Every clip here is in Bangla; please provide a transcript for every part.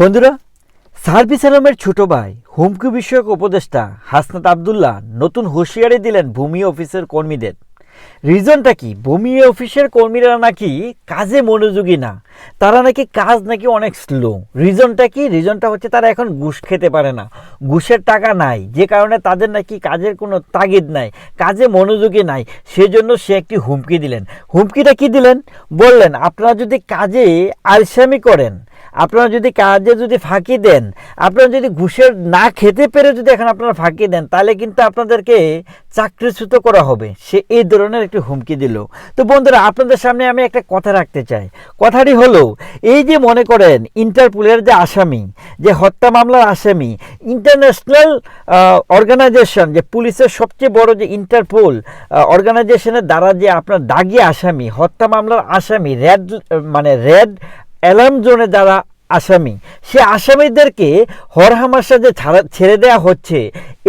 বন্ধুরা, সার্ভিস আলমের ছোট ভাই, হুমকি বিষয়ক উপদেষ্টা হাসনাত আবদুল্লাহ নতুন হুঁশিয়ারি দিলেন ভূমি অফিসের কর্মীদের। রিজনটা কি, ভূমি অফিসের কর্মীরা নাকি কাজে মনোযোগী না? তারা নাকি কাজ নাকি অনেক স্লো রিজনটা কি, রিজনটা হচ্ছে তারা এখন ঘুষ খেতে পারে না। ঘুষের টাকা নাই, যে কারণে তাদের নাকি কাজের কোনো তাগিদ নাই, কাজে মনোযোগী নাই, সেজন্য সে একটি হুমকি দিলেন। হুমকিটা কি দিলেন? বললেন, আপনারা যদি কাজে আলসামি করেন আপনারা যদি কাজে যদি ফাঁকি দেন, আপনারা যদি ঘুষের না খেতে পেরে যদি এখন আপনারা ফাঁকি দেন, তাহলে কিন্তু আপনাদেরকে চাকরিচ্যুত করা হবে। সে এই ধরনের একটি হুমকি দিল। তো বন্ধুরা, আপনাদের সামনে আমি একটা কথা রাখতে চাই। কথাটি হলো, এই যে মনে করেন ইন্টারপোলের যে আসামি, যে হত্যা মামলার আসামি, ইন্টারন্যাশনাল অর্গানাইজেশন, যে পুলিশের সবচেয়ে বড় যে ইন্টারপোল অর্গানাইজেশনের দ্বারা যে আপনার দাগি আসামি, হত্যা মামলার আসামি, রেড মানে রেড অ্যালার্ম জোনে যারা আসামি, সে আসামিদেরকে হরহামাশা যে ছাড়া, ছেড়ে দেওয়া হচ্ছে,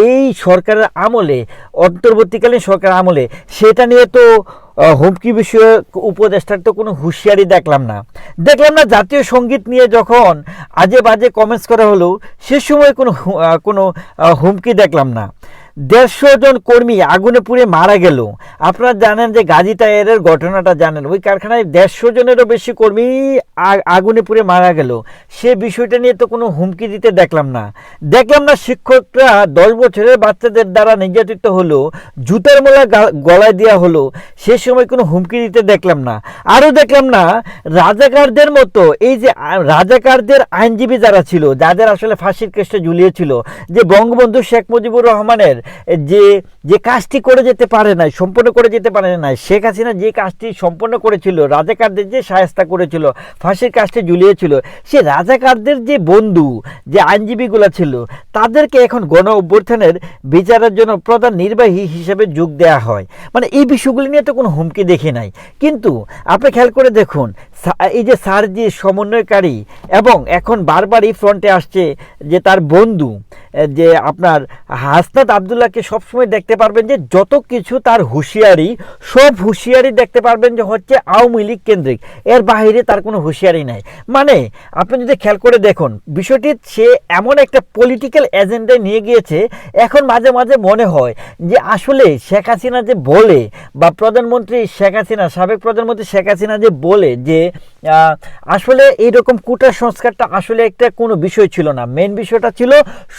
এই সরকারের আমলে, অন্তর্বর্তীকালীন সরকার আমলে, সেটা নিয়ে তো হুমকি বিষয়ক উপদেষ্টার তো কোনো হুঁশিয়ারি দেখলাম না। দেখলাম না জাতীয় সংগীত নিয়ে যখন আজে বাজে কমেন্টস করা হলো, সে সময় কোনো কোনো হুমকি দেখলাম না। দেড়শো জন কর্মী আগুনে পুড়ে মারা গেল। আপনারা জানেন যে গাজী টায়ারের ঘটনাটা জানেন। ওই কারখানায় দেড়শো জনেরও বেশি কর্মী আগুনে পুড়ে মারা গেল। সে বিষয়টা নিয়ে তো কোনো হুমকি দিতে দেখলাম না। দেখলাম না শিক্ষকরা দশ বছরের বাচ্চাদের দ্বারা নির্যাতিত হলো, জুতার মোলা গলায় দেওয়া হলো। সে সময় কোনো হুমকি দিতে দেখলাম না। আরও দেখলাম না, রাজাকারদের মতো এই যে রাজাকারদের আইনজীবী যারা ছিল, যাদের আসলে ফাঁসির কেসটা ঝুলিয়েছিল, যে বঙ্গবন্ধু শেখ মুজিবুর রহমানের যে যে কাজটি করে যেতে পারে নাই সম্পন্ন করে যেতে পারে নাই, শেখ হাসিনা যে কাজটি সম্পন্ন করেছিল, রাজাকারদের যে সায়স্তা করেছিল, ফাঁসির কাজটি ঝুলিয়েছিল, সে রাজাকারদের যে বন্ধু, যে আইনজীবীগুলো ছিল, তাদেরকে এখন গণ অভ্যুত্থানের বিচারের জন্য প্রধান নির্বাহী হিসেবে যোগ দেওয়া হয়। মানে এই বিষয়গুলি নিয়ে তো কোনো হুমকি দেখি নাই। কিন্তু আপনি খেয়াল করে দেখুন এই যে স্যার যে সমন্বয়কারী এবং এখন বারবারই ফ্রন্টে আসছে যে তার বন্ধু যে আপনার হাসনাত আবদুল্লাহকে সবসময় দেখতে পারবেন যে যত কিছু তার হুঁশিয়ারি, সব হুঁশিয়ারি দেখতে পারবেন যে হচ্ছে আওয়ামী লীগ কেন্দ্রিক। এর বাইরে তার কোনো হুঁশিয়ারি নাই। মানে আপনি যদি খেয়াল করে দেখুন, বিষয়টি সে এমন একটা পলিটিক্যাল এজেন্ডায় নিয়ে গিয়েছে, এখন মাঝে মাঝে মনে হয় যে আসলে শেখ হাসিনা যে বলে বা প্রধানমন্ত্রী শেখ হাসিনা, সাবেক প্রধানমন্ত্রী শেখ হাসিনা যে বলে যে আসলে এইরকম কুটার সংস্কারটা আসলে একটা কোনো বিষয় ছিল না। মেন বিষয়টা ছিল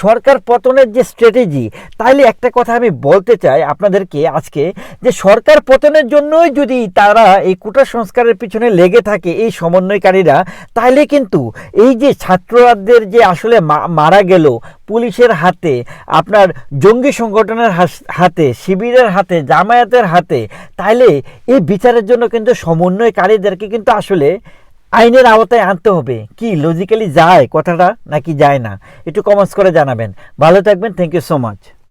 সরকার পতনের যে স্ট্র্যাটেজি তাইলে একটা কথা আমি বলতে চাই আপনাদেরকে আজকে, যে সরকার পতনের জন্যই যদি তারা এই কুটার সংস্কারের পিছনে লেগে থাকে এই সমন্বয়কারীরা, তাইলে কিন্তু এই যে ছাত্রদের যে আসলে মারা গেল পুলিশের হাতে, আপনার জঙ্গি সংগঠনের হাতে, শিবিরের হাতে, জামায়াতের হাতে, তাইলে এই বিচারের জন্য কিন্তু সমন্বয়কারীদেরকে কিন্তু আসলে আইনের আওতায় আনতে হবে। কি লজিক্যালি যায়? কথাটা নাকি যায় না? একটু কমেন্টস করে জানাবেন। ভালো থাকবেন। Thank you so much